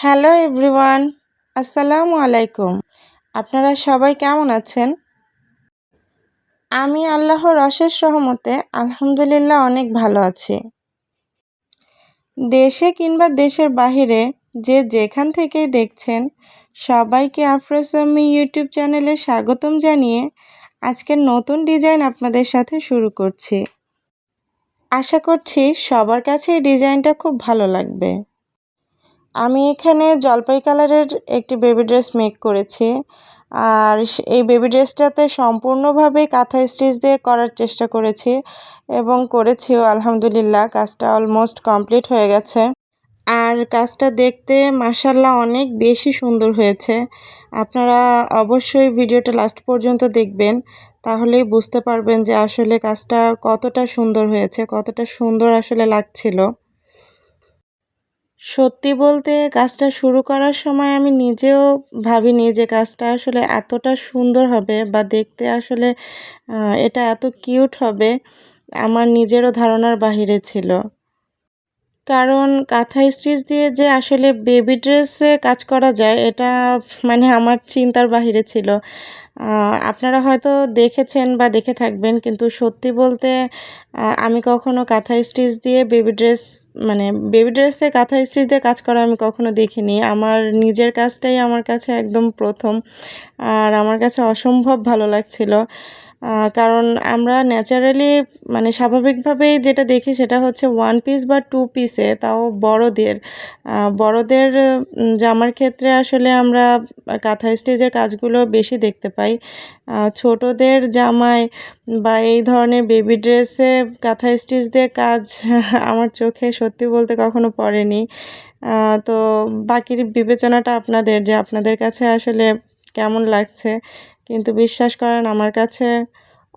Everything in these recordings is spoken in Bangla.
হ্যালো এভরিওয়ান, আসসালামু আলাইকুম। আপনারা সবাই কেমন আছেন? আমি আল্লাহর অশেষ রহমতে আলহামদুলিল্লাহ অনেক ভালো আছি। দেশে কিংবা দেশের বাহিরে যে যেখান থেকেই দেখছেন, সবাইকে আফরোসামি ইউটিউব চ্যানেলে স্বাগতম জানিয়ে আজকের নতুন ডিজাইন আপনাদের সাথে শুরু করছি। আশা করছি সবার কাছে এই ডিজাইনটা খুব ভালো লাগবে। আমি এখানে জলপাই কালারের একটি বেবি ড্রেস মেক করেছি। আর এই বেবি ড্রেসটাতে সম্পূর্ণভাবে কাঁথা স্টিচ দিয়ে করার চেষ্টা করেছি এবং করেছিও, আলহামদুলিল্লাহ। কাজটা অলমোস্ট কমপ্লিট হয়ে গেছে। আর কাজটা দেখতে মাসাল্লাহ অনেক বেশি সুন্দর হয়েছে। আপনারা অবশ্যই ভিডিওটা লাস্ট পর্যন্ত দেখবেন, তাহলেই বুঝতে পারবেন যে আসলে কাজটা কতটা সুন্দর হয়েছে, কতটা সুন্দর আসলে লাগছিল। সত্যি বলতে কাজটা শুরু করার সময় আমি নিজেও ভাবিনি যে কাজটা আসলে এতটা সুন্দর হবে বা দেখতে আসলে এটা এত কিউট হবে। আমার নিজেরও ধারণার বাহিরে ছিল। কারণ কাঁথা স্টিচ দিয়ে যে আসলে বেবি ড্রেসে কাজ করা যায়, এটা মানে আমার চিন্তার বাহিরে ছিল। আপনারা হয়তো দেখেছেন বা দেখে থাকবেন, কিন্তু সত্যি বলতে আমি কখনো কাঁথা স্টিচ দিয়ে বেবি ড্রেস মানে বেবি ড্রেসে কাঁথা স্টিচ দিয়ে কাজ করা আমি কখনো দেখিনি। আমার নিজের কাজটাই আমার কাছে একদম প্রথম, আর আমার কাছে অসম্ভব ভালো লাগছিল। কারণ আমরা ন্যাচারালি মানে স্বাভাবিকভাবেই যেটা দেখি সেটা হচ্ছে ওয়ান পিস বা টু পিসে তাও বড়দের। বড়দের জামার ক্ষেত্রে আসলে আমরা কাঁথা স্টেজের কাজগুলো বেশি দেখতে পাই। ছোটদের জামায় বা এই ধরনের বেবি ড্রেসে কাঁথা স্টিচ দিয়ে কাজ আমার চোখে সত্যি বলতে কখনো পড়েনি। তো বাকির বিবেচনাটা আপনাদের যে আপনাদের কাছে আসলে কেমন লাগছে? কিন্তু বিশ্বাস করেন, আমার কাছে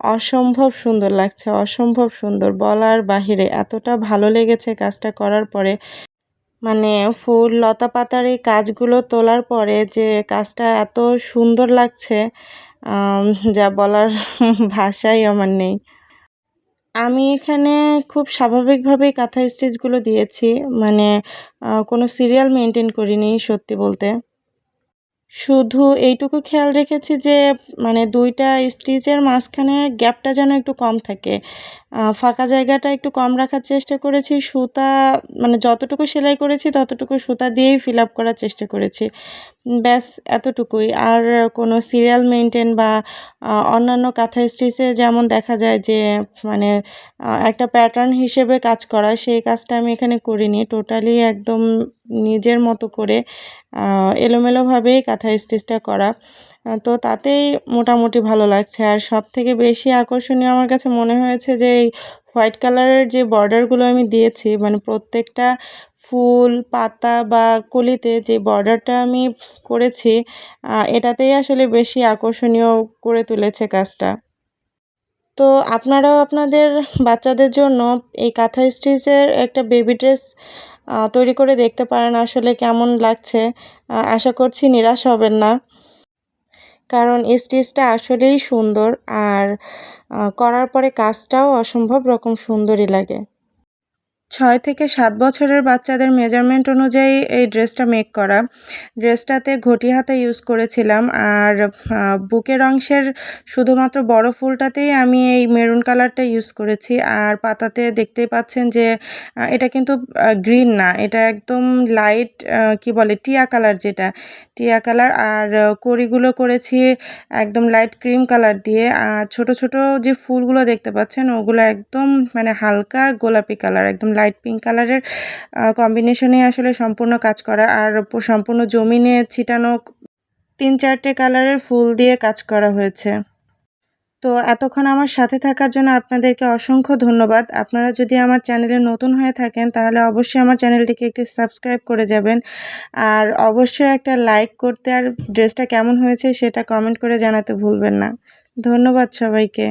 অসম্ভব সুন্দর লাগছে, অসম্ভব সুন্দর। বলার বাহিরে এতটা ভালো লেগেছে কাজটা করার পরে। মানে ফুল লতা পাতার এই কাজগুলো তোলার পরে যে কাজটা এত সুন্দর লাগছে যা বলার ভাষাই আমার নেই। আমি এখানে খুব স্বাভাবিকভাবেই কাঁথা স্টিচগুলো দিয়েছি। মানে কোনো সিরিয়াল মেনটেন করিনি সত্যি বলতে। শুধু এইটুকু খেয়াল রেখেছি যে মানে দুইটা স্টিচের মাঝখানে গ্যাপটা যেন একটু কম থাকে। ফাঁকা জায়গাটা একটু কম রাখার চেষ্টা করেছি, সুতা মানে যতটুকু সেলাই করেছি ততটুকু সুতা দিয়েই ফিল আপ করার চেষ্টা করেছি। ব্যাস, এতটুকুই। আর কোনো সিরিয়াল মেনটেন বা অন্যান্য কাঁথা স্টিচে যেমন দেখা যায় যে মানে একটা প্যাটার্ন হিসেবে কাজ করা, সেই কাজটা আমি এখানে করিনি। টোটালি একদম নিজের মতো করে এলোমেলোভাবেই কাঁথা স্টিচটা করা। তো তাতেই মোটামুটি ভালো লাগছে। আর সব থেকে বেশি আকর্ষণীয় আমার কাছে মনে হয়েছে যে, এই হোয়াইট কালারের যে বর্ডারগুলো আমি দিয়েছি মানে প্রত্যেকটা ফুল, পাতা বা কলিতে যে বর্ডারটা আমি করেছি এটাতেই আসলে বেশি আকর্ষণীয় করে তুলেছে কাজটা। তো আপনারাও আপনাদের বাচ্চাদের জন্য এই কাঁথা স্টিচের একটা বেবি ড্রেস তৈরি করে দেখতে পারেন আসলে কেমন লাগছে। আশা করছি নিরাশ হবেন না। কারণ স্টিচটা আসলেই সুন্দর আর করার পরে কাজটাও অসম্ভব রকম সুন্দরই লাগে। ছয় থেকে সাত বছরের বাচ্চাদের মেজারমেন্ট অনুযায়ী এই ড্রেসটা মেক করা। ড্রেসটাতে ঘটি হাতা ইউজ করেছিলাম আর বুকের অংশের শুধুমাত্র বড় ফুলটাতেই আমি এই মেরুন কালারটা ইউজ করেছি আর পাতাতে দেখতেই পাচ্ছেন যে এটা কিন্তু গ্রিন না, এটা একদম লাইট কি বলে, টিয়া কালার যেটা টিয়া কালার। আর কড়িগুলো করেছি একদম লাইট ক্রিম কালার দিয়ে। আর ছোট ছোট যে ফুলগুলো দেখতে পাচ্ছেন, ওগুলো একদম মানে হালকা গোলাপি কালার একদম লাইট পিঙ্ক কালারের কম্বিনেশনে আসলে সম্পূর্ণ কাজ করা। আর, সম্পূর্ণ জমিনে ছিটানো তিন চারটে কালারের ফুল দিয়ে কাজ করা হয়েছে। তো এতক্ষণ আমার সাথে থাকার জন্য আপনাদেরকে অসংখ্য ধন্যবাদ। আপনারা যদি আমার চ্যানেলে নতুন হয়ে থাকেন, তাহলে অবশ্যই আমার চ্যানেলটিকে একটি সাবস্ক্রাইব করে যাবেন। আর অবশ্যই একটা লাইক করতে আর ড্রেসটা কেমন হয়েছে সেটা কমেন্ট করে জানাতে ভুলবেন না। ধন্যবাদ সবাইকে।